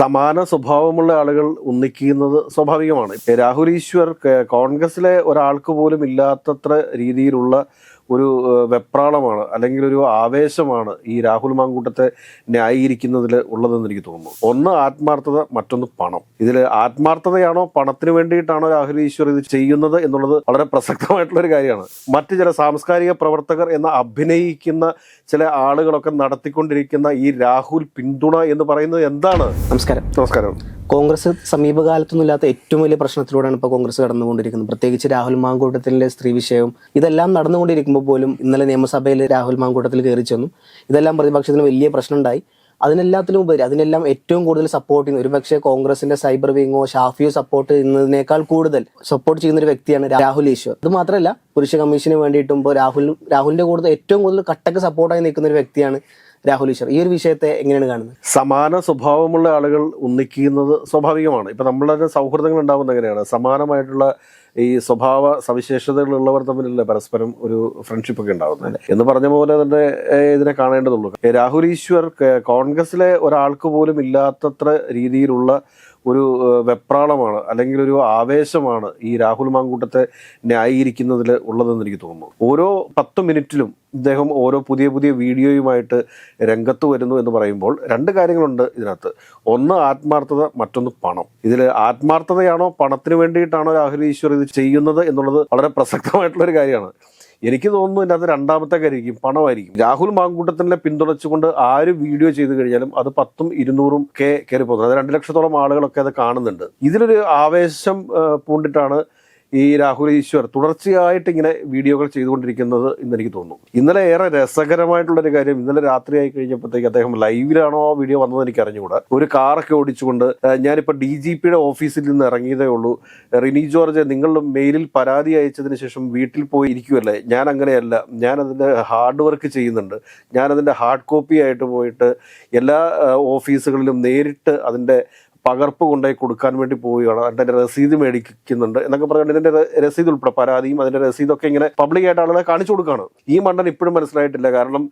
സമാന സ്വഭാവമുള്ള ആളുകൾ ഒന്നിക്കുന്നത് സ്വാഭാവികമാണ്. രാഹുൽ ഈശ്വർ കോൺഗ്രസിലെ ഒരാൾക്ക് പോലും ഇല്ലാത്തത്ര രീതിയിലുള്ള ഒരു വെപ്രാളമാണ് അല്ലെങ്കിൽ ഒരു ആവേശമാണ് ഈ രാഹുൽ മാങ്കൂട്ടത്തെ ന്യായീകരിക്കുന്നതിൽ ഉള്ളതെന്ന് എനിക്ക് തോന്നുന്നു. ഒന്ന് ആത്മാർത്ഥത മറ്റൊന്ന് പണം. ഇതിൽ ആത്മാർത്ഥതയാണോ പണത്തിന് വേണ്ടിയിട്ടാണോ രാഹുൽ ഈശ്വർ ഇത് ചെയ്യുന്നത് എന്നുള്ളത് വളരെ പ്രസക്തമായിട്ടുള്ള ഒരു കാര്യമാണ്. മറ്റ് ചില സാംസ്കാരിക പ്രവർത്തകർ എന്ന അഭിനയിക്കുന്ന ചില ആളുകളൊക്കെ നടത്തിക്കൊണ്ടിരിക്കുന്ന ഈ രാഹുൽ പിന്തുണ എന്ന് പറയുന്നത് എന്താണ്? നമസ്കാരം. നമസ്കാരം. കോൺഗ്രസ് സമീപകാലത്തൊന്നും ഇല്ലാത്ത ഏറ്റവും വലിയ പ്രശ്നത്തിലൂടെയാണ് ഇപ്പോൾ കോൺഗ്രസ് കടന്നുകൊണ്ടിരിക്കുന്നത്. പ്രത്യേകിച്ച് രാഹുൽ മാങ്കൂട്ടത്തിലെ സ്ത്രീ വിഷയവും ഇതെല്ലാം നടന്നുകൊണ്ടിരിക്കുമ്പോൾ പോലും ഇന്നലെ നിയമസഭയിൽ രാഹുൽ മാങ്കൂട്ടത്തിൽ കയറി ചെന്നു. ഇതെല്ലാം പ്രതിപക്ഷത്തിന് വലിയ പ്രശ്നമുണ്ടായി. അതിനെല്ലാത്തിലും ഉപരി അതിനെല്ലാം ഏറ്റവും കൂടുതൽ സപ്പോർട്ട് ചെയ്യുന്ന ഒരുപക്ഷെ കോൺഗ്രസിന്റെ സൈബർ വിങ്ങോ ഷാഫിയോ സപ്പോർട്ട് ചെയ്യുന്നതിനേക്കാൾ കൂടുതൽ സപ്പോർട്ട് ചെയ്യുന്ന ഒരു വ്യക്തിയാണ് രാഹുൽ ഈശ്വർ. അത് മാത്രമല്ല പുരുഷ കമ്മീഷന് വേണ്ടിയിട്ടും ഇപ്പോൾ രാഹുൽ രാഹുലിന്റെ കൂടുതൽ ഏറ്റവും കൂടുതൽ കട്ടക്ക് സപ്പോർട്ടായി നിൽക്കുന്ന ഒരു വ്യക്തിയാണ് രാഹുൽ ഈശ്വർ ഈ ഒരു വിഷയത്തെ എങ്ങനെയാണ് കാണുന്നത്? സമാന സ്വഭാവമുള്ള ആളുകൾ ഒന്നിക്കുന്നത് സ്വാഭാവികമാണ്. ഇപ്പൊ നമ്മളുടെ സൗഹൃദങ്ങൾ ഉണ്ടാകുന്നത് എങ്ങനെയാണ്? സമാനമായിട്ടുള്ള ഈ സ്വഭാവ സവിശേഷതകളുള്ളവർ തമ്മിലല്ലേ പരസ്പരം ഒരു ഫ്രണ്ട്ഷിപ്പ് ഒക്കെ ഉണ്ടാകുന്നത് എന്ന് പറഞ്ഞ പോലെ തന്നെ ഇതിനെ കാണേണ്ടതുള്ളൂ. രാഹുൽ ഈശ്വർ കോൺഗ്രസിലെ ഒരാൾക്ക് പോലും ഇല്ലാത്തത്ര രീതിയിലുള്ള ഒരു വെപ്രാളമാണ് അല്ലെങ്കിൽ ഒരു ആവേശമാണ് ഈ രാഹുൽ മാങ്കൂട്ടത്തെ ന്യായീകരിക്കുന്നതിൽ ഉള്ളതെന്ന് എനിക്ക് തോന്നുന്നു. ഓരോ പത്ത് മിനിറ്റിലും ഇദ്ദേഹം ഓരോ പുതിയ പുതിയ വീഡിയോയുമായിട്ട് രംഗത്ത് വരുന്നു എന്ന് പറയുമ്പോൾ രണ്ട് കാര്യങ്ങളുണ്ട് ഇതിനകത്ത്. ഒന്ന് ആത്മാർത്ഥത മറ്റൊന്ന് പണം. ഇതിൽ ആത്മാർത്ഥതയാണോ പണത്തിന് വേണ്ടിയിട്ടാണോ രാഹുൽ ഈശ്വർ ഇത് ചെയ്യുന്നത് എന്നുള്ളത് വളരെ പ്രസക്തമായിട്ടുള്ള ഒരു കാര്യമാണ്. എനിക്ക് തോന്നുന്നു ഇതിനകത്ത് രണ്ടാമത്തെ കാര്യമായിരിക്കും പണമായിരിക്കും. രാഹുൽ മാങ്കൂട്ടത്തിനെ പിന്തുണച്ചുകൊണ്ട് ആര് വീഡിയോ ചെയ്തു കഴിഞ്ഞാലും അത് പത്തും ഇരുന്നൂറും കെ കയറി പോകുന്നത് അത് രണ്ട് ലക്ഷത്തോളം ആളുകളൊക്കെ അത് കാണുന്നുണ്ട്. ഇതിലൊരു ആവേശം പൂണ്ടിട്ടാണ് ഈ രാഹുൽ ഈശ്വർ തുടർച്ചയായിട്ട് ഇങ്ങനെ വീഡിയോകൾ ചെയ്തുകൊണ്ടിരിക്കുന്നത് എന്ന് എനിക്ക് തോന്നുന്നു. ഇന്നലെ ഏറെ രസകരമായിട്ടുള്ളൊരു കാര്യം ഇന്നലെ രാത്രിയായി കഴിഞ്ഞപ്പോഴത്തേക്ക് അദ്ദേഹം ലൈവിലാണോ ആ വീഡിയോ വന്നത് എനിക്ക് അറിഞ്ഞുകൂടാ. ഒരു കാറൊക്കെ ഓടിച്ചുകൊണ്ട് ഞാനിപ്പോൾ ഡി ജി പിയുടെ ഓഫീസിൽ നിന്ന് ഇറങ്ങിയതേ ഉള്ളൂ. റിനി ജോർജ് നിങ്ങൾ മെയിലിൽ പരാതി അയച്ചതിന് ശേഷം വീട്ടിൽ പോയി ഇരിക്കുമല്ലേ ഞാൻ അങ്ങനെയല്ല. ഞാൻ അതിന്റെ ഹാർഡ് വർക്ക് ചെയ്യുന്നുണ്ട്. ഞാൻ അതിന്റെ ഹാർഡ് കോപ്പി ആയിട്ട് പോയിട്ട് എല്ലാ ഓഫീസുകളിലും നേരിട്ട് അതിന്റെ പകർപ്പ് കൊണ്ടുപോയി കൊടുക്കാൻ വേണ്ടി പോവുകയാണ്. അതിന്റെ രസീത് മേടിക്കുന്നുണ്ട് എന്നൊക്കെ പറഞ്ഞാൽ ഇതിന്റെ രസീത് ഉൾപ്പെടെ പരാതിയും അതിന്റെ രസീതൊക്കെ ഇങ്ങനെ പബ്ലിക് ആയിട്ട് ആളുകളെ കാണിച്ചു കൊടുക്കുകയാണ്. ഈ മണ്ടൻ ഇപ്പോഴും മനസ്സിലായിട്ടില്ല. കാരണം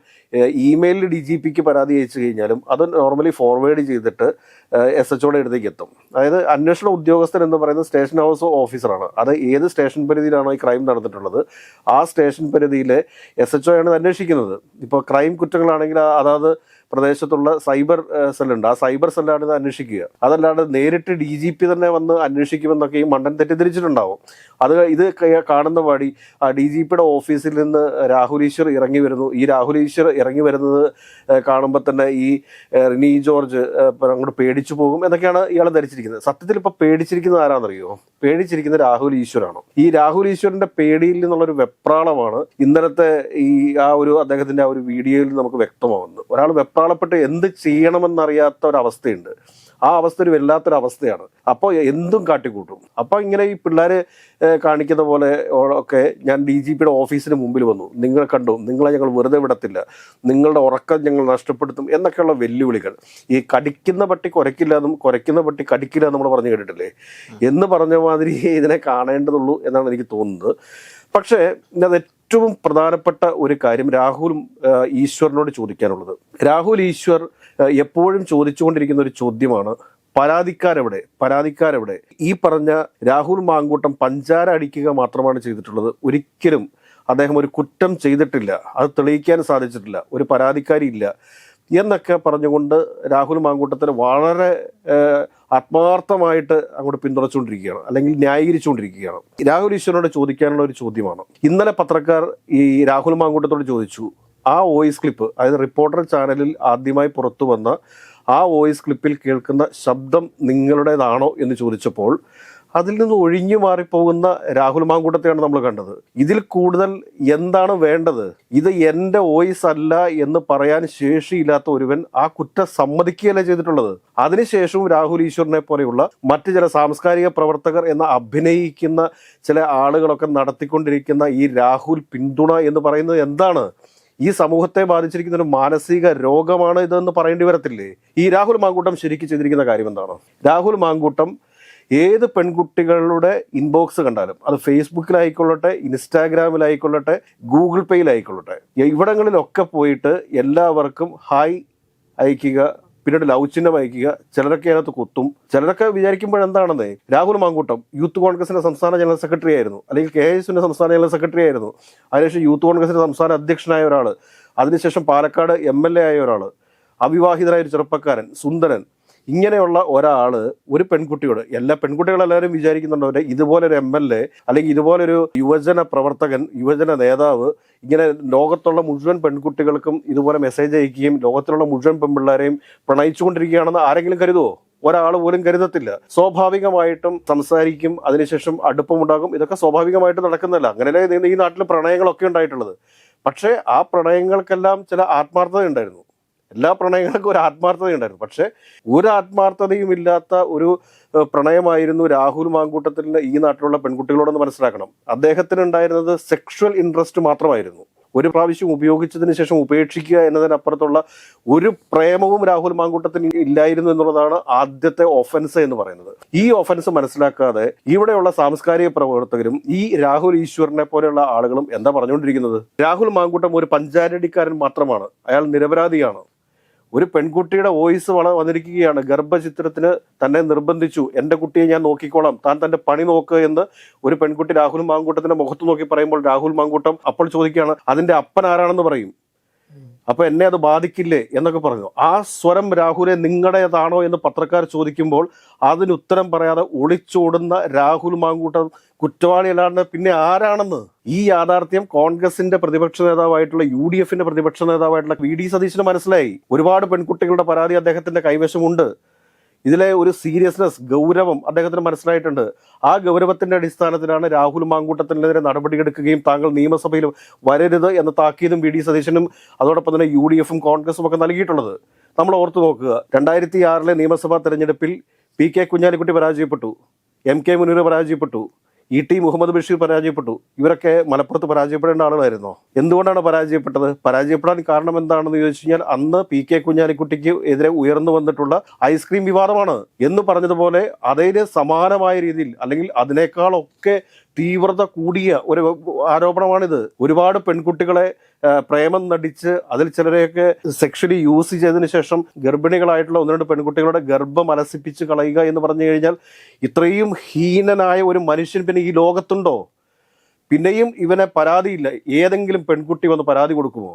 ഇമെയിലിൽ ഡി ജി പിക്ക് പരാതി അയച്ചു കഴിഞ്ഞാലും അത് നോർമലി ഫോർവേഡ് ചെയ്തിട്ട് എസ് എച്ച് അടുത്തേക്ക് എത്തും. അതായത് അന്വേഷണ ഉദ്യോഗസ്ഥൻ എന്ന് പറയുന്നത് സ്റ്റേഷൻ ഹൗസ് ഓഫീസറാണ് അത് ഏത് സ്റ്റേഷൻ പരിധിയിലാണോ ഈ ക്രൈം നടന്നിട്ടുള്ളത് ആ സ്റ്റേഷൻ പരിധിയിലെ എസ് എച്ച് ആണ് അന്വേഷിക്കുന്നത്. ഇപ്പോൾ ക്രൈം കുറ്റങ്ങളാണെങ്കിൽ അതാത് പ്രദേശത്തുള്ള സൈബർ സെല്ലുണ്ട്. ആ സൈബർ സെല്ലാണ് ഇത് അന്വേഷിക്കുക. അതല്ലാണ്ട് നേരിട്ട് ഡി ജി പി തന്നെ വന്ന് അന്വേഷിക്കുമെന്നൊക്കെ ഈ മണ്ടൻ തെറ്റിദ്ധരിച്ചിട്ടുണ്ടാവും. അത് ഇത് കാണുന്ന പാടി ആ ഡി ജി പിയുടെ ഓഫീസിൽ നിന്ന് രാഹുൽ ഈശ്വർ ഇറങ്ങി വരുന്നു. ഈ രാഹുൽ ഈശ്വർ ഇറങ്ങി വരുന്നത് കാണുമ്പോൾ തന്നെ ഈ റിനി ജോർജ് അങ്ങോട്ട് പേടിച്ചു പോകും എന്നൊക്കെയാണ് ഇയാൾ ധരിച്ചിരിക്കുന്നത്. സത്യത്തിൽ ഇപ്പൊ പേടിച്ചിരിക്കുന്നത് ആരാന്നറിയോ? പേടിച്ചിരിക്കുന്നത് രാഹുൽ ഈശ്വരാണ്. ഈ രാഹുൽ ഈശ്വരന്റെ പേടിയിൽ നിന്നുള്ള ഒരു വെപ്രാളമാണ് ഇന്നലത്തെ ഈ ആ ഒരു അദ്ദേഹത്തിന്റെ ആ ഒരു വീഡിയോയിൽ നമുക്ക് വ്യക്തമാവുന്നത്. ഒരാൾ വെപ്രാളപ്പെട്ട് എന്ത് ചെയ്യണമെന്നറിയാത്ത ഒരവസ്ഥയുണ്ട്. ആ അവസ്ഥ ഒരു വല്ലാത്തൊരു അവസ്ഥയാണ് അപ്പോൾ എന്തും കാട്ടിക്കൂട്ടും. അപ്പോൾ ഇങ്ങനെ ഈ പിള്ളേർ കാണിക്കുന്ന പോലെ ഒക്കെ ഞാൻ ഡി ജി പിയുടെ ഓഫീസിന് മുമ്പിൽ വന്നു. നിങ്ങളെ കണ്ടു. നിങ്ങളെ ഞങ്ങൾ വെറുതെ വിടത്തില്ല. നിങ്ങളുടെ ഉറക്കം ഞങ്ങൾ നഷ്ടപ്പെടുത്തും എന്നൊക്കെയുള്ള വെല്ലുവിളികൾ. ഈ കടിക്കുന്ന പട്ടി കുരയ്ക്കില്ല എന്നും കുരയ്ക്കുന്ന പട്ടി കടിക്കില്ല നമ്മൾ പറഞ്ഞു കേട്ടിട്ടില്ലേ? എന്ന് പറഞ്ഞ മാതിരി ഇതിനെ കാണേണ്ടതുള്ളൂ എന്നാണ് എനിക്ക് തോന്നുന്നത്. പക്ഷേ ഇതിനകത്ത് ഏറ്റവും പ്രധാനപ്പെട്ട ഒരു കാര്യം രാഹുൽ ഈശ്വറിനോട് ചോദിക്കാനുള്ളത്. രാഹുൽ ഈശ്വർ എപ്പോഴും ചോദിച്ചുകൊണ്ടിരിക്കുന്ന ഒരു ചോദ്യമാണ് പരാതിക്കാരെവിടെ? പരാതിക്കാരെവിടെ? ഈ പറഞ്ഞ രാഹുൽ മാങ്കൂട്ടം പഞ്ചാര അടിക്കുക മാത്രമാണ് ചെയ്തിട്ടുള്ളത്. ഒരിക്കലും അദ്ദേഹം ഒരു കുറ്റം ചെയ്തിട്ടില്ല. അത് തെളിയിക്കാൻ സാധിച്ചിട്ടില്ല. ഒരു പരാതിക്കാരി ഇല്ല. എന്നൊക്കെ പറഞ്ഞുകൊണ്ട് രാഹുൽ മാങ്കൂട്ടത്തിന് വളരെ ആത്മാർത്ഥമായിട്ട് അങ്ങോട്ട് പിന്തുണച്ചുകൊണ്ടിരിക്കുകയാണ് അല്ലെങ്കിൽ ന്യായീകരിച്ചുകൊണ്ടിരിക്കുകയാണ്. രാഹുൽ ഈശ്വരനോട് ചോദിക്കാനുള്ള ഒരു ചോദ്യമാണ്. ഇന്നലെ പത്രക്കാർ ഈ രാഹുൽ മാങ്കൂട്ടത്തോട് ചോദിച്ചു ആ വോയിസ് ക്ലിപ്പ് അതായത് റിപ്പോർട്ടർ ചാനലിൽ ആദ്യമായി പുറത്തു വന്ന ആ വോയിസ് ക്ലിപ്പിൽ കേൾക്കുന്ന ശബ്ദം നിങ്ങളുടേതാണോ എന്ന് ചോദിച്ചപ്പോൾ അതിൽ നിന്ന് ഒഴിഞ്ഞു മാറിപ്പോകുന്ന രാഹുൽ മാങ്കൂട്ടത്തെയാണ് നമ്മൾ കണ്ടത്. ഇതിൽ കൂടുതൽ എന്താണ് വേണ്ടത്? ഇത് എന്റെ വോയിസ് അല്ല എന്ന് പറയാൻ ശേഷിയില്ലാത്ത ഒരുവൻ ആ കുറ്റം സമ്മതിക്കുകയല്ലേ ചെയ്തിട്ടുള്ളത്? അതിനുശേഷവും രാഹുൽ ഈശ്വറിനെ പോലെയുള്ള മറ്റു ചില സാംസ്കാരിക പ്രവർത്തകർ എന്ന അഭിനയിക്കുന്ന ചില ആളുകളൊക്കെ നടത്തിക്കൊണ്ടിരിക്കുന്ന ഈ രാഹുൽ പിന്തുണ എന്ന് പറയുന്നത് എന്താണ്? ഈ സമൂഹത്തെ ബാധിച്ചിരിക്കുന്ന ഒരു മാനസിക രോഗമാണ് ഇതെന്ന് പറയേണ്ടി വരത്തില്ലേ? ഈ രാഹുൽ മാങ്കൂട്ടം ശരിക്കും ചെയ്തിരിക്കുന്ന കാര്യം എന്താണ്? രാഹുൽ മാങ്കൂട്ടം ഏത് പെൺകുട്ടികളുടെ ഇൻബോക്സ് കണ്ടാലും അത് ഫേസ്ബുക്കിലായിക്കൊള്ളട്ടെ ഇൻസ്റ്റാഗ്രാമിലായിക്കൊള്ളട്ടെ ഗൂഗിൾ പേയിലായിക്കൊള്ളട്ടെ ഇവിടങ്ങളിലൊക്കെ പോയിട്ട് എല്ലാവർക്കും ഹായ് അയക്കുക പിന്നീട് ലവ് ചിഹ്നം അയക്കുക ചിലരൊക്കെ അതിനകത്ത് കുത്തും. ചിലരൊക്കെ വിചാരിക്കുമ്പോഴെന്താണെന്ന് രാഹുൽ മാങ്കൂട്ടം യൂത്ത് കോൺഗ്രസിന്റെ സംസ്ഥാന ജനറൽ സെക്രട്ടറി ആയിരുന്നു അല്ലെങ്കിൽ കെ എസിന്റെ സംസ്ഥാന ജനറൽ സെക്രട്ടറി ആയിരുന്നു. അതിനുശേഷം യൂത്ത് കോൺഗ്രസിന്റെ സംസ്ഥാന അധ്യക്ഷനായ ഒരാൾ അതിനുശേഷം പാലക്കാട് എം എൽ എ ആയ ഒരാൾ അവിവാഹിതരായ ഒരു ചെറുപ്പക്കാരൻ സുന്ദരൻ ഇങ്ങനെയുള്ള ഒരാൾ ഒരു പെൺകുട്ടിയോട് എല്ലാ പെൺകുട്ടികളെല്ലാവരും വിചാരിക്കുന്നുണ്ടോ ഇതുപോലെ ഒരു എം എൽ എ അല്ലെങ്കിൽ ഇതുപോലൊരു യുവജന പ്രവർത്തകൻ യുവജന നേതാവ് ഇങ്ങനെ ലോകത്തുള്ള മുഴുവൻ പെൺകുട്ടികൾക്കും ഇതുപോലെ മെസ്സേജ് അയക്കുകയും ലോകത്തിലുള്ള മുഴുവൻ പെൺപിള്ളേരെയും പ്രണയിച്ചുകൊണ്ടിരിക്കുകയാണെന്ന് ആരെങ്കിലും കരുതുമോ ഒരാൾ പോലും കരുതത്തില്ല. സ്വാഭാവികമായിട്ടും സംസാരിക്കും അതിനുശേഷം അടുപ്പമുണ്ടാകും. ഇതൊക്കെ സ്വാഭാവികമായിട്ട് നടക്കുന്നതല്ല. അങ്ങനെയല്ലേ ഈ നാട്ടിൽ പ്രണയങ്ങളൊക്കെ ഉണ്ടായിട്ടുള്ളത്. പക്ഷേ ആ പ്രണയങ്ങൾക്കെല്ലാം ചില ആത്മാർത്ഥത ഉണ്ടായിരുന്നു എല്ലാ പ്രണയങ്ങൾക്കും ഒരു ആത്മാർത്ഥതയുണ്ടായിരുന്നു പക്ഷേ ഒരു ആത്മാർത്ഥതയും ഇല്ലാത്ത ഒരു പ്രണയമായിരുന്നു രാഹുൽ മാങ്കൂട്ടത്തിന്റെ ഈ നാട്ടിലുള്ള പെൺകുട്ടികളോടൊന്ന് മനസ്സിലാക്കണം. അദ്ദേഹത്തിന് ഉണ്ടായിരുന്നത് സെക്ഷുവൽ ഇൻട്രസ്റ്റ് മാത്രമായിരുന്നു. ഒരു പ്രാവശ്യം ഉപയോഗിച്ചതിന് ശേഷം ഉപേക്ഷിക്കുക എന്നതിനപ്പുറത്തുള്ള ഒരു പ്രേമവും രാഹുൽ മാങ്കൂട്ടത്തിന് ഇല്ലായിരുന്നു എന്നുള്ളതാണ് ആദ്യത്തെ ഒഫൻസ് എന്ന് പറയുന്നത്. ഈ ഒഫൻസ് മനസ്സിലാക്കാതെ ഇവിടെയുള്ള സാംസ്കാരിക പ്രവർത്തകരും ഈ രാഹുൽ ഈശ്വറിനെ പോലെയുള്ള ആളുകളും എന്താ പറഞ്ഞുകൊണ്ടിരിക്കുന്നത്? രാഹുൽ മാങ്കൂട്ടം ഒരു പഞ്ചാരടിക്കാരൻ മാത്രമാണ്. അയാൾ നിരപരാധിയാണ്. ഒരു പെൺകുട്ടിയുടെ വോയിസ് വള വന്നിരിക്കുകയാണ്. ഗർഭചിത്രത്തിന് തന്നെ നിർബന്ധിച്ചു. എന്റെ കുട്ടിയെ ഞാൻ നോക്കിക്കോളാം. താൻ തന്റെ പണി നോക്ക് എന്ന് ഒരു പെൺകുട്ടി രാഹുൽ മാങ്കൂട്ടത്തിന്റെ മുഖത്ത് നോക്കി പറയുമ്പോൾ രാഹുൽ മാങ്കൂട്ടം അപ്പോൾ ചോദിക്കുകയാണ് അതിന്റെ അപ്പൻ ആരാണെന്ന് പറയും? അപ്പൊ എന്നെ അത് ബാധിക്കില്ലേ എന്നൊക്കെ പറഞ്ഞു. ആ സ്വരം രാഹുലെ നിങ്ങളുടേതാണോ എന്ന് പത്രക്കാർ ചോദിക്കുമ്പോൾ അതിന് ഉത്തരം പറയാതെ ഒളിച്ചോടുന്ന രാഹുൽ മാങ്കൂട്ടം കുറ്റവാളിയല്ലാണ്ട് പിന്നെ ആരാണെന്ന്? ഈ യാഥാർത്ഥ്യം കോൺഗ്രസിന്റെ പ്രതിപക്ഷ നേതാവായിട്ടുള്ള യു ഡി എഫിന്റെ പ്രതിപക്ഷ നേതാവായിട്ടുള്ള വി ഡി സതീശന് മനസ്സിലായി. ഒരുപാട് പെൺകുട്ടികളുടെ പരാതി അദ്ദേഹത്തിന്റെ കൈവശമുണ്ട്. ഇതിലെ ഒരു സീരിയസ്നെസ് ഗൗരവം അദ്ദേഹത്തിന് മനസ്സിലായിട്ടുണ്ട്. ആ ഗൗരവത്തിന്റെ അടിസ്ഥാനത്തിലാണ് രാഹുൽ മാങ്കൂട്ടത്തിനെതിരെ നടപടിയെടുക്കുകയും താങ്കൾ നിയമസഭയിൽ വരരുത് എന്ന താക്കീതും വി ഡി സതീശനും അതോടൊപ്പം തന്നെ യു ഡി എഫും കോൺഗ്രസും ഒക്കെ നൽകിയിട്ടുള്ളത്. നമ്മൾ ഓർത്തു നോക്കുക രണ്ടായിരത്തി ആറിലെ നിയമസഭാ തെരഞ്ഞെടുപ്പിൽ പി കെ കുഞ്ഞാലിക്കുട്ടി പരാജയപ്പെട്ടു എം കെ മുനീർ പരാജയപ്പെട്ടു ഇ ടി മുഹമ്മദ് ബഷീർ പരാജയപ്പെട്ടു. ഇവരൊക്കെ മലപ്പുറത്ത് പരാജയപ്പെടേണ്ട ആളുകളായിരുന്നോ? എന്തുകൊണ്ടാണ് പരാജയപ്പെട്ടത്? പരാജയപ്പെടാൻ കാരണം എന്താണെന്ന് ചോദിച്ചു കഴിഞ്ഞാൽ അന്ന് പി കെ കുഞ്ഞാലിക്കുട്ടിക്ക് എതിരെ ഉയർന്നു വന്നിട്ടുള്ള ഐസ്ക്രീം വിവാദമാണ്. എന്ന് പറഞ്ഞതുപോലെ അതിന് സമാനമായ രീതിയിൽ അല്ലെങ്കിൽ അതിനേക്കാളൊക്കെ തീവ്രത കൂടിയ ഒരു ആരോപണമാണിത്. ഒരുപാട് പെൺകുട്ടികളെ പ്രേമം നടിച്ച് അതിൽ ചിലരെയൊക്കെ സെക്ഷലി യൂസ് ചെയ്തതിന് ശേഷം ഗർഭിണികളായിട്ടുള്ള ഒന്ന് രണ്ട് പെൺകുട്ടികളുടെ ഗർഭം അലസിപ്പിച്ച് കളയുക എന്ന് പറഞ്ഞു കഴിഞ്ഞാൽ ഇത്രയും ഹീനനായ ഒരു മനുഷ്യൻ പിന്നെ ഈ ലോകത്തുണ്ടോ? പിന്നെയും ഇവനെ പരാതിയില്ല. ഏതെങ്കിലും പെൺകുട്ടി വന്ന് പരാതി കൊടുക്കുമോ?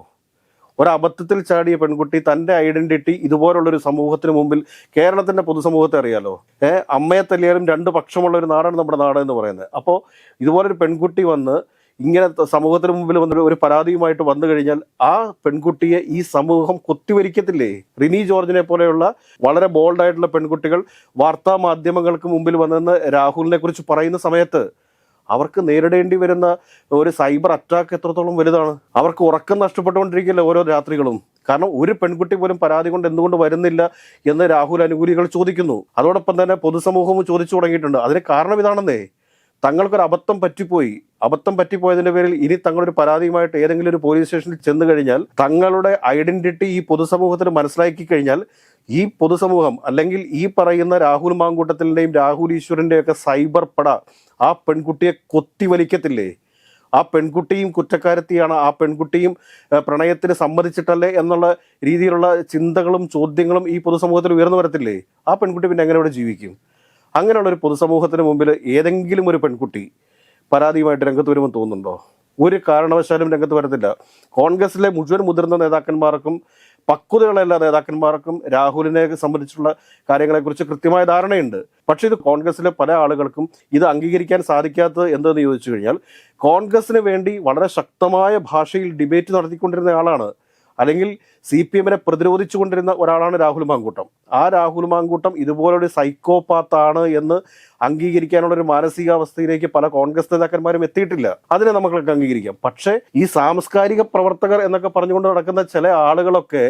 ഒരബദ്ധത്തിൽ ചാടിയ പെൺകുട്ടി തന്റെ ഐഡന്റിറ്റി ഇതുപോലുള്ളൊരു സമൂഹത്തിന് മുമ്പിൽ കേരളത്തിന്റെ പൊതുസമൂഹത്തെ അറിയാലോ. ഏഹ് അമ്മയെ തല്ലിയാലും രണ്ട് പക്ഷമുള്ള ഒരു നാടാണ് നമ്മുടെ നാട് എന്ന് പറയുന്നത്. അപ്പോൾ ഇതുപോലൊരു പെൺകുട്ടി വന്ന് ഇങ്ങനെ സമൂഹത്തിന് മുമ്പിൽ വന്ന ഒരു പരാതിയുമായിട്ട് വന്നു കഴിഞ്ഞാൽ ആ പെൺകുട്ടിയെ ഈ സമൂഹം കൊത്തിവരിക്കത്തില്ലേ? റിനി ജോർജിനെ പോലെയുള്ള വളരെ ബോൾഡായിട്ടുള്ള പെൺകുട്ടികൾ വാർത്താ മാധ്യമങ്ങൾക്ക് മുമ്പിൽ വന്നെന്ന് രാഹുലിനെ കുറിച്ച് പറയുന്ന സമയത്ത് അവർക്ക് നേരിടേണ്ടി വരുന്ന ഒരു സൈബർ അറ്റാക്ക് എത്രത്തോളം വലുതാണ്? അവർക്ക് ഉറക്കം നഷ്ടപ്പെട്ടുകൊണ്ടിരിക്കില്ല ഓരോ രാത്രികളും? കാരണം ഒരു പെൺകുട്ടി പോലും പരാതി കൊണ്ട് എന്തുകൊണ്ട് വരുന്നില്ല എന്ന് രാഹുൽ അനുകൂലികൾ ചോദിക്കുന്നു. അതോടൊപ്പം തന്നെ പൊതുസമൂഹവും ചോദിച്ചു തുടങ്ങിയിട്ടുണ്ട്. അതിന് കാരണം ഇതാണെന്നേ. തങ്ങൾക്കൊരു അബദ്ധം പറ്റിപ്പോയി. അബദ്ധം പറ്റിപ്പോയതിന്റെ പേരിൽ ഇനി തങ്ങളൊരു പരാതിയുമായിട്ട് ഏതെങ്കിലും ഒരു പോലീസ് സ്റ്റേഷനിൽ ചെന്ന് കഴിഞ്ഞാൽ തങ്ങളുടെ ഐഡന്റിറ്റി ഈ പൊതുസമൂഹത്തിന് മനസ്സിലാക്കി കഴിഞ്ഞാൽ ഈ പൊതുസമൂഹം അല്ലെങ്കിൽ ഈ പറയുന്ന രാഹുൽ മാങ്കൂട്ടത്തിന്റെയും രാഹുൽ ഈശ്വരന്റെയൊക്കെ ഒക്കെ സൈബർ പട ആ പെൺകുട്ടിയെ കൊത്തിവലിക്കത്തില്ലേ? ആ പെൺകുട്ടിയും കുറ്റക്കാരത്തിയാണ് ആ പെൺകുട്ടിയും പ്രണയത്തിന് സമ്മതിച്ചിട്ടല്ലേ എന്നുള്ള രീതിയിലുള്ള ചിന്തകളും ചോദ്യങ്ങളും ഈ പൊതുസമൂഹത്തിൽ ഉയർന്നു വരത്തില്ലേ? ആ പെൺകുട്ടി പിന്നെ എങ്ങനെ ഇവിടെ ജീവിക്കും? അങ്ങനെയുള്ള ഒരു പൊതുസമൂഹത്തിന് മുമ്പിൽ ഏതെങ്കിലും ഒരു പെൺകുട്ടി പരാതിയുമായിട്ട് രംഗത്ത് വരുമെന്ന് തോന്നുന്നുണ്ടോ? ഒരു കാരണവശാലും രംഗത്ത് വരത്തില്ല. കോൺഗ്രസിലെ മുഴുവൻ മുതിർന്ന നേതാക്കന്മാർക്കും പക്വതയുള്ള എല്ലാ നേതാക്കന്മാർക്കും രാഹുലിനെ സംബന്ധിച്ചുള്ള കാര്യങ്ങളെക്കുറിച്ച് കൃത്യമായ ധാരണയുണ്ട്. പക്ഷേ ഇത് കോൺഗ്രസിലെ പല ആളുകൾക്കും ഇത് അംഗീകരിക്കാൻ സാധിക്കാത്തത് എന്തെന്ന് ചോദിച്ചു കഴിഞ്ഞാൽ കോൺഗ്രസിന് വേണ്ടി വളരെ ശക്തമായ ഭാഷയിൽ ഡിബേറ്റ് നടത്തിക്കൊണ്ടിരുന്ന ആളാണ് അല്ലെങ്കിൽ സി പി എമ്മിനെ പ്രതിരോധിച്ചുകൊണ്ടിരുന്ന ഒരാളാണ് രാഹുൽ മാങ്കൂട്ടം. ആ രാഹുൽ മാങ്കൂട്ടം ഇതുപോലൊരു സൈക്കോപാത്താണ് എന്ന് അംഗീകരിക്കാനുള്ള ഒരു മാനസികാവസ്ഥയിലേക്ക് പല കോൺഗ്രസ് നേതാക്കന്മാരും എത്തിയിട്ടില്ല. അതിനെ നമുക്കൊക്കെ അംഗീകരിക്കാം. പക്ഷേ ഈ സാംസ്കാരിക പ്രവർത്തകർ എന്നൊക്കെ പറഞ്ഞുകൊണ്ട് നടക്കുന്ന ചില ആളുകളൊക്കെ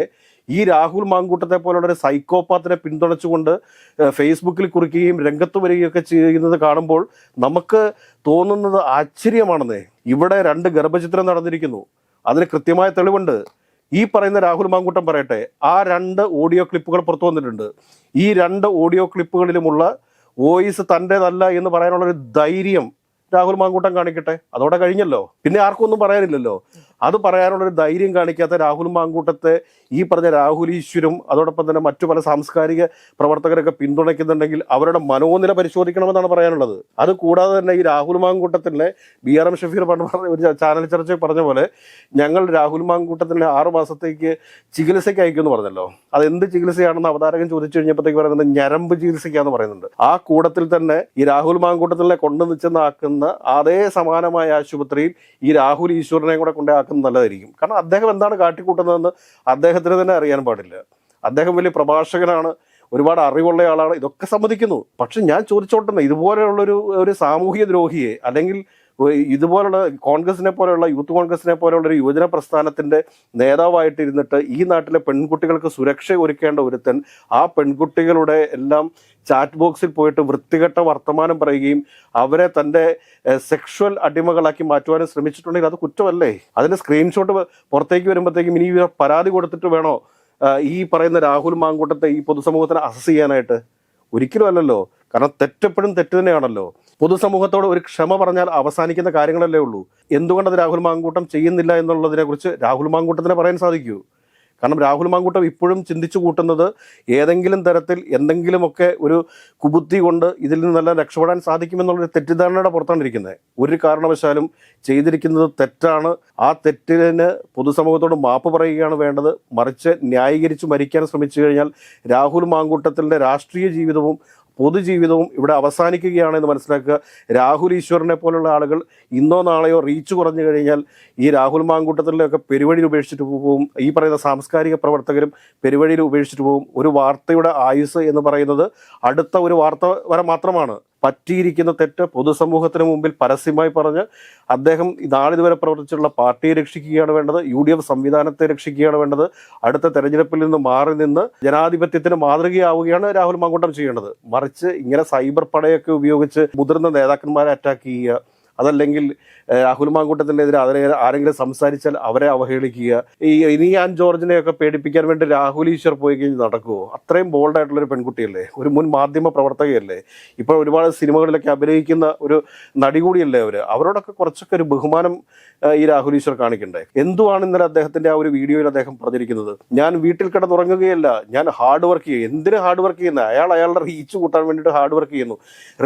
ഈ രാഹുൽ മാങ്കൂട്ടത്തെ പോലുള്ള ഒരു സൈക്കോപാത്തിനെ പിന്തുണച്ചുകൊണ്ട് ഫേസ്ബുക്കിൽ കുറിക്കുകയും രംഗത്ത് വരികയൊക്കെ ചെയ്യുന്നത് കാണുമ്പോൾ നമുക്ക് തോന്നുന്നത് ആശ്ചര്യമാണെന്നേ. ഇവിടെ രണ്ട് ഗർഭചിത്രം നടന്നിരിക്കുന്നു. അതിന് കൃത്യമായ തെളിവുണ്ട്. ഈ പറയുന്ന രാഹുൽ മാങ്കൂട്ടം പറയട്ടെ ആ രണ്ട് ഓഡിയോ ക്ലിപ്പുകൾ പുറത്തു വന്നിട്ടുണ്ട്. ഈ രണ്ട് ഓഡിയോ ക്ലിപ്പുകളിലുമുള്ള വോയിസ് തന്റെതല്ല എന്ന് പറയാനുള്ള ഒരു ധൈര്യം രാഹുൽ മാങ്കൂട്ടം കാണിക്കട്ടെ. അതോടെ കഴിഞ്ഞല്ലോ. പിന്നെ ആർക്കും ഒന്നും പറയാനില്ലല്ലോ. അത് പറയാനുള്ള ഒരു ധൈര്യം കാണിക്കാത്ത രാഹുൽ മാങ്കൂട്ടത്തെ ഈ പറഞ്ഞ രാഹുൽ ഈശ്വരും അതോടൊപ്പം തന്നെ മറ്റു പല സാംസ്കാരിക പ്രവർത്തകരൊക്കെ പിന്തുണയ്ക്കുന്നുണ്ടെങ്കിൽ അവരുടെ മനോനില പരിശോധിക്കണമെന്നാണ് പറയാനുള്ളത്. അത് കൂടാതെ തന്നെ ഈ രാഹുൽ മാങ്കൂട്ടത്തിന്റെ ബി ആർ എം ഷഫീർ പറഞ്ഞ ഒരു ചാനൽ ചർച്ചയിൽ പറഞ്ഞ പോലെ ഞങ്ങൾ രാഹുൽ മാങ്കൂട്ടത്തിന്റെ ആറ് മാസത്തേക്ക് ചികിത്സയ്ക്ക് അയക്കുമെന്ന് പറഞ്ഞല്ലോ. അത് എന്ത് ചികിത്സയാണെന്ന് അവതാരകൻ ചോദിച്ചു കഴിഞ്ഞപ്പോഴത്തേക്ക് പറയുന്നത് ഞരമ്പ് ചികിത്സയ്ക്കാന്ന് പറയുന്നുണ്ട്. ആ കൂടത്തിൽ തന്നെ ഈ രാഹുൽ മാങ്കൂട്ടത്തിലെ കൊണ്ടു നിച്ചെന്നാക്കുന്ന അതേ സമാനമായ ആശുപത്രിയിൽ ഈ രാഹുൽ ഈശ്വരനെ കൂടെ കൊണ്ടേ ആക്കുന്നത് നല്ലതായിരിക്കും. കാരണം അദ്ദേഹം എന്താണ് കാട്ടിക്കൂട്ടുന്നതെന്ന് അദ്ദേഹത്തിന് തന്നെ അറിയാൻ പാടില്ല. അദ്ദേഹം വലിയ പ്രഭാഷകനാണ് ഒരുപാട് അറിവുള്ള ആളാണ് ഇതൊക്കെ സമ്മതിക്കുന്നു. പക്ഷെ ഞാൻ ചോദിച്ചോട്ടുന്ന ഇതുപോലെയുള്ളൊരു ഒരു സാമൂഹ്യ ദ്രോഹിയെ അല്ലെങ്കിൽ ഇതുപോലുള്ള കോൺഗ്രസിനെ പോലെയുള്ള യൂത്ത് കോൺഗ്രസിനെ പോലെയുള്ള ഒരു യുവജന പ്രസ്ഥാനത്തിന്റെ നേതാവായിട്ടിരുന്നിട്ട് ഈ നാട്ടിലെ പെൺകുട്ടികൾക്ക് സുരക്ഷ ഒരുക്കേണ്ട ഒരുത്തൻ ആ പെൺകുട്ടികളുടെ എല്ലാം ചാറ്റ് ബോക്സിൽ പോയിട്ട് വൃത്തികെട്ട വർത്തമാനം പറയുകയും അവരെ തന്റെ സെക്ഷുവൽ അടിമകളാക്കി മാറ്റുവാനും ശ്രമിച്ചിട്ടുണ്ടെങ്കിൽ അത് കുറ്റമല്ലേ? അതിന്റെ സ്ക്രീൻഷോട്ട് പുറത്തേക്ക് വരുമ്പോഴത്തേക്കും ഇനി പരാതി കൊടുത്തിട്ട് വേണോ? ഈ പറയുന്ന രാഹുൽ മാങ്കൂട്ടത്തെ ഈ പൊതുസമൂഹത്തിന് അസസ് ചെയ്യാനായിട്ട്? ഒരിക്കലും അല്ലല്ലോ. കാരണം തെറ്റെപ്പോഴും തെറ്റ് തന്നെയാണല്ലോ. പൊതുസമൂഹത്തോട് ഒരു ക്ഷമ പറഞ്ഞാൽ അവസാനിക്കുന്ന കാര്യങ്ങളല്ലേ ഉള്ളൂ. എന്തുകൊണ്ടത് രാഹുൽ മാങ്കൂട്ടം ചെയ്യുന്നില്ല എന്നുള്ളതിനെ കുറിച്ച് രാഹുൽ മാങ്കൂട്ടത്തിനെ പറയാൻ സാധിക്കൂ. കാരണം രാഹുൽ മാങ്കൂട്ടം ഇപ്പോഴും ചിന്തിച്ചു കൂട്ടുന്നത് ഏതെങ്കിലും തരത്തിൽ എന്തെങ്കിലുമൊക്കെ ഒരു കുബുദ്ധി കൊണ്ട് ഇതിൽ നിന്നെല്ലാം രക്ഷപ്പെടാൻ സാധിക്കുമെന്നുള്ളൊരു തെറ്റിദ്ധാരണയുടെ പുറത്താണ് ഇരിക്കുന്നത്. ഒരു കാരണവശാലും ചെയ്തിരിക്കുന്നത് തെറ്റാണ്. ആ തെറ്റിന് പൊതുസമൂഹത്തോട് മാപ്പ് പറയുകയാണ് വേണ്ടത്. മറിച്ച് ന്യായീകരിച്ച് മരിക്കാൻ ശ്രമിച്ചു കഴിഞ്ഞാൽ രാഹുൽ മാങ്കൂട്ടത്തിന്റെ രാഷ്ട്രീയ ജീവിതവും പൊതുജീവിതവും ഇവിടെ അവസാനിക്കുകയാണ് എന്ന് മനസ്സിലാക്കുക. രാഹുൽ ഈശ്വറിനെ പോലുള്ള ആളുകൾ ഇന്നോ നാളെയോ റീച്ച് കുറഞ്ഞു കഴിഞ്ഞാൽ ഈ രാഹുൽ മാങ്കൂട്ടത്തിലൊക്കെ പെരുവഴിയിൽ ഉപേക്ഷിച്ചിട്ട് പോകും. ഈ പറയുന്ന സാംസ്കാരിക പ്രവർത്തകരും പെരുവഴിയിൽ ഉപേക്ഷിച്ചിട്ട് പോകും. ഒരു വാർത്തയുടെ ആയുസ് എന്ന് പറയുന്നത് അടുത്ത ഒരു വാർത്ത വരെ മാത്രമാണ്. പറ്റിയിരിക്കുന്ന തെറ്റ് പൊതുസമൂഹത്തിന് മുമ്പിൽ പരസ്യമായി പറഞ്ഞ് അദ്ദേഹം നാളിതുവരെ പ്രവർത്തിച്ചിട്ടുള്ള പാർട്ടിയെ രക്ഷിക്കുകയാണ് വേണ്ടത് യു ഡി എഫ് സംവിധാനത്തെ രക്ഷിക്കുകയാണ് വേണ്ടത്. അടുത്ത തെരഞ്ഞെടുപ്പിൽ നിന്ന് മാറി നിന്ന് ജനാധിപത്യത്തിന് മാതൃകയാവുകയാണ് രാഹുൽ മാങ്കൂട്ടം ചെയ്യേണ്ടത്. മറിച്ച് ഇങ്ങനെ സൈബർ പടയൊക്കെ ഉപയോഗിച്ച് മുതിർന്ന നേതാക്കന്മാരെ അറ്റാക്ക് ചെയ്യുക അതല്ലെങ്കിൽ രാഹുൽ മാങ്കൂട്ടത്തിനെതിരെ അതിനെ ആരെങ്കിലും സംസാരിച്ചാൽ അവരെ അവഹേളിക്കുക. ഈ ഇനി ഇനിയാൻ ജോർജിനെയൊക്കെ പേടിപ്പിക്കാൻ വേണ്ടി രാഹുൽ ഈശ്വർ പോയി കഴിഞ്ഞ് നടക്കുമോ അത്രയും ബോൾഡായിട്ടുള്ളൊരു പെൺകുട്ടിയല്ലേ? ഒരു മുൻ മാധ്യമ പ്രവർത്തകയല്ലേ? ഇപ്പോൾ ഒരുപാട് സിനിമകളിലൊക്കെ അഭിനയിക്കുന്ന ഒരു നടി കൂടിയല്ലേ അവർ അവരോടൊക്കെ കുറച്ചൊക്കെ ഒരു ബഹുമാനം ഈ രാഹുൽ ഈശ്വർ കാണിക്കണ്ടേ? എന്തുവാണ് ഇന്നലെ അദ്ദേഹത്തിന്റെ ആ ഒരു വീഡിയോയിൽ അദ്ദേഹം പറഞ്ഞിരിക്കുന്നത്? ഞാൻ വീട്ടിൽ കിടന്നുറങ്ങുകയല്ല ഞാൻ ഹാർഡ് വർക്ക് ചെയ്യും. എന്തിനു ഹാർഡ് വർക്ക് ചെയ്യുന്നത് അയാൾ അയാളുടെ റീച്ച് കൂട്ടാൻ വേണ്ടിയിട്ട് ഹാർഡ് വർക്ക് ചെയ്യുന്നു.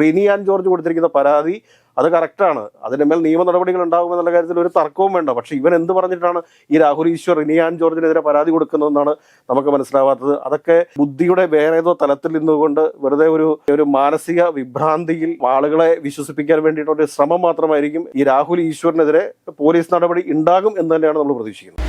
റിനിയാൻ ജോർജ് കൊടുത്തിരിക്കുന്ന പരാതി അത് കറക്റ്റാണ് അതിന്റെ മേൽ നിയമ നടപടികൾ ഉണ്ടാകുമെന്നുള്ള കാര്യത്തിൽ ഒരു തർക്കവും വേണ്ട. പക്ഷെ ഇവൻ എന്ത് പറഞ്ഞിട്ടാണ് ഈ രാഹുൽ ഈശ്വർ ഇനിയാൻ ജോർജിനെതിരെ പരാതി കൊടുക്കുന്നതെന്നാണ് നമുക്ക് മനസ്സിലാവാത്തത്. അതൊക്കെ ബുദ്ധിയുടെ വേറെ ഏതോ തലത്തിൽ നിന്നുകൊണ്ട് വെറുതെ ഒരു ഒരു മാനസിക വിഭ്രാന്തിയിൽ ആളുകളെ വിശ്വസിപ്പിക്കാൻ വേണ്ടിയിട്ടുള്ള ശ്രമം മാത്രമായിരിക്കും ഈ രാഹുൽ ഈശ്വറിനെതിരെ പോലീസ് നടപടി ഉണ്ടാകും എന്ന് തന്നെയാണ് നമ്മൾ പ്രതീക്ഷിക്കുന്നത്.